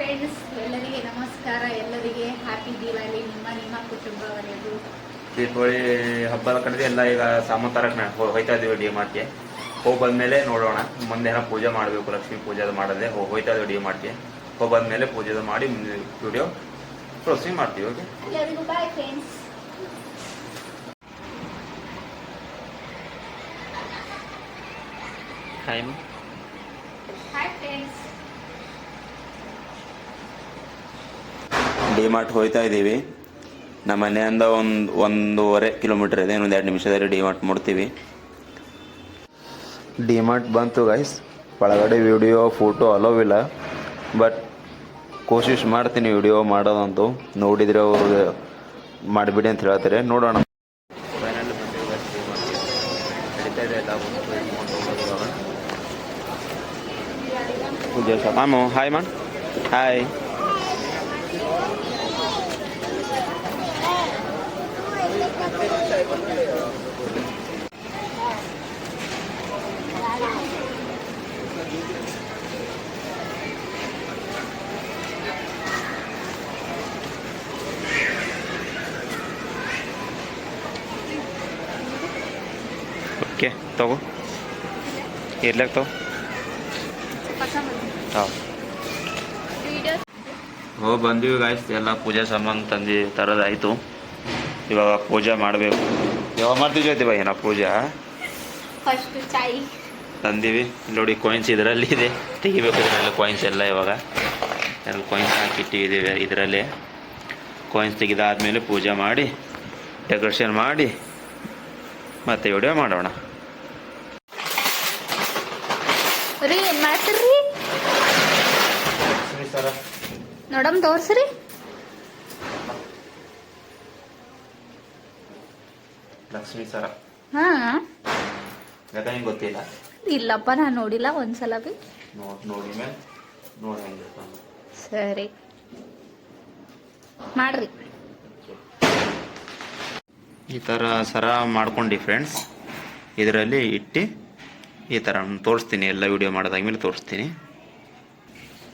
Friends ಎಲ್ಲರಿಗೆ ನಮಸ್ಕಾರ. ಎಲ್ಲರಿಗೆ ಹ್ಯಾಪಿ ದಿವಾಲಿ ನಿಮ್ಮ ನಿಮ್ಮ ಕುಟುಂಬವರೆಗೂ ದೀಪಾವಳಿ ಹಬ್ಬದ ಕಡೆ ಎಲ್ಲ ಈಗ ಸಾಮಾನು ತರಕ್ಕೆ ಹೋಯ್ತಾ ಇದೀವಿ ಡಿ ಮಾರ್ಟ್ಗೆ. ಹೋಗಿ ಬಂದ್ಮೇಲೆ ನೋಡೋಣ. ಮುಂದೆ ಏನೋ ಪೂಜೆ ಮಾಡಬೇಕು. ಲಕ್ಷ್ಮೀ ಪೂಜೆ ಮಾಡದೆ ಹೋಯ್ತಾ ಇದೀವಿ ಡಿ ಮಾರ್ಟ್ಗೆ. ಹೋಗಿ ಬಂದ್ಮೇಲೆ ಪೂಜೆ ಅದು ಮಾಡಿ ವಿಡಿಯೋ ಪ್ರೊಸೀಡ್ ಮಾಡ್ತೀವಿ ಓಕೆ ಎಲ್ಲರಿಗೂ bye friends hi hi friends D Mart ಹೋಯ್ತಾ ಇದ್ದೀವಿ. ನಮ್ಮ ಮನೆಯಿಂದ ಒಂದು ಒಂದೂವರೆ ಕಿಲೋಮೀಟರ್ ಇದೆ. ಇನ್ನೊಂದು ಎರಡು ನಿಮಿಷದಲ್ಲಿ ಡಿ ಮಾರ್ಟ್ ಮುಡ್ತೀವಿ ಡಿ ಮಾರ್ಟ್ ಬಂತು ಗೈಸ್ ಒಳಗಡೆ ವಿಡಿಯೋ ಫೋಟೋ ಅಲೋವಿಲ್ಲ ಬಟ್ ಕೋಶಿಶ್ ಮಾಡ್ತೀನಿ ವಿಡಿಯೋ ಮಾಡೋದಂತೂ. ನೋಡಿದರೆ ಅವರು ಮಾಡಿಬಿಡಿ ಅಂತ ಹೇಳ್ತಾರೆ. ನೋಡೋಣ. ಹಾಯ್ ಮಾಡ್ ಹಾಯ್ ಓಕೆ ತಗೋ. ಇರ್ಲಕ್ಕೆ ತಗೋ. ಹಾಂ. ಹೋ ಬಂದೀವಿ ಗಾಯ್ಸ್ ಎಲ್ಲ ಪೂಜೆ ಸಾಮಾನು ತಂದು ತರೋದಾಯಿತು. ಇವಾಗ ಪೂಜೆ ಮಾಡಬೇಕು. ಯಾವಾಗ ಮಾಡ್ತಿದ್ವಿ ಜೊತೆ ನಾವು ಪೂಜೆ ತಂದೀವಿ. ನೋಡಿ ಕಾಯಿನ್ಸ್ ಇದರಲ್ಲಿ ಇದೆ. ತೆಗಿಬೇಕು ಇದರಲ್ಲಿ ಕಾಯಿನ್ಸ್ ಎಲ್ಲ ಇವಾಗ. ಎಲ್ಲ ಕಾಯಿನ್ಸ್ ಹಾಕಿಟ್ಟಿದ್ದೀವಿ ಇದರಲ್ಲಿ. ಕಾಯಿನ್ಸ್ ತೆಗೆದಾದ್ಮೇಲೆ ಪೂಜೆ ಮಾಡಿ ಡೆಕೋರೇಷನ್ ಮಾಡಿ ಮತ್ತೆ ವಿಡಿಯೋ ಮಾಡೋಣ. ರೀ ಏನ್ ಮಾಡ್ತೀರಿ ಲಕ್ಷ್ಮೀ ಸರ. ನೋಡಮ್ ತೋರ್ಸ್ರಿ. ಲಕ್ಷ್ಮೀ ಸರ. ಹಾ. ಗೊತ್ತಿಲ್ಲ? ಇಲ್ಲಪ್ಪ ನಾನು ನೋಡಿಲ್ಲ ಒಂದ್ಸಲ ಬಿ. ನೋಡಿ ನೋಡಿ ಮೇಲೆ. ನೋಡಿ ಹೆಂಗಿರ್ತಾನೆ ಸರಿ. ಮಾಡ್ರಿ. ಈ ಥರ ಸರ ಮಾಡ್ಕೊಂಡಿ ಫ್ರೆಂಡ್ಸ್ ಇದರಲ್ಲಿ ಇಟ್ಟು ಈ ಥರ ತೋರಿಸ್ತೀನಿ, ಎಲ್ಲ ವಿಡಿಯೋ ಮಾಡೋದಾದ್ಮೇಲೆ ತೋರಿಸ್ತೀನಿ.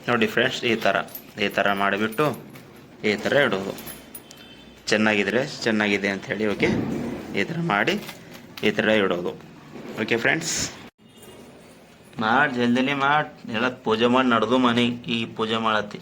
ನೋಡಿ ಫ್ರೆಂಡ್ಸ್ ಈ ಥರ ಈ ಥರ ಮಾಡಿಬಿಟ್ಟು ಈ ಥರ ಇಡೋದು. ಚೆನ್ನಾಗಿದ್ರೆ ಚೆನ್ನಾಗಿದೆ ಅಂಥೇಳಿ ಓಕೆ ಈ ಥರ ಮಾಡಿ ಈ ಥರ ಇಡೋದು. ಓಕೆ ಫ್ರೆಂಡ್ಸ್ ಮಾಡಿ, ಜಲ್ದಿನೇ ಮಾಡಿ. ಎಲ್ಲ ಪೂಜೆ ಮಾಡಿ ನಡೆದು ಮನೆ, ಈ ಪೂಜೆ ಮಾಡತ್ತಿ.